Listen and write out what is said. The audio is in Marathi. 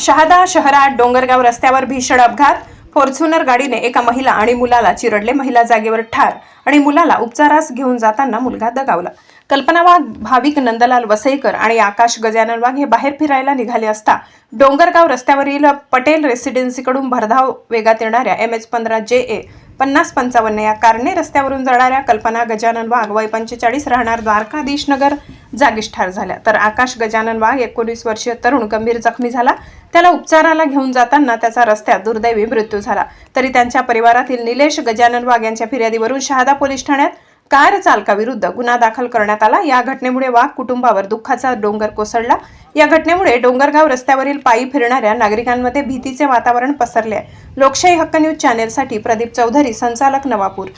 शहादा शहरात डोंगरगाव रस्त्यावर भीषण अपघात. फॉर्च्युनर गाडीने एका महिला आणि मुलाला चिरडले. महिला जागेवर ठार आणि मुलाला उपचारास घेऊन जाताना मुलगा दगावला. कल्पना वाघ भाविक नंदलाल वसईकर आणि आकाश गजानन वाघ हे बाहेर फिरायला निघाले असता डोंगरगाव रस्त्यावरील पटेल रेसिडेन्सीकडून भरधाव वेगात येणाऱ्या एम एच पंधरा जे ए पन्नास पंचावन्न या कारने रस्त्यावरून जाणाऱ्या कल्पना गजानन वाघ वय पंचेचाळीस राहणार द्वारकाधीश नगर जागीच ठार झाल्या. तर आकाश गजानन वाघ एकोणीस वर्षीय तरुण गंभीर जखमी झाला. त्याला उपचाराला घेऊन जाताना त्याचा रस्त्यात दुर्दैवी मृत्यू झाला. तरी त्यांच्या परिवारातील निलेश गजानन वाघ यांच्या फिर्यादीवरून शहादा पोलीस ठाण्यात कार चालकाविरुद्ध गुन्हा दाखल करण्यात आला. या घटनेमुळे वाघ कुटुंबावर दुःखाचा डोंगर कोसळला. या घटनेमुळे डोंगरगाव रस्त्यावरील पायी फिरणाऱ्या नागरिकांमध्ये भीतीचे वातावरण पसरले आहे. लोकशाही हक्क न्यूज चॅनेलसाठी प्रदीप चौधरी संचालक नवापूर.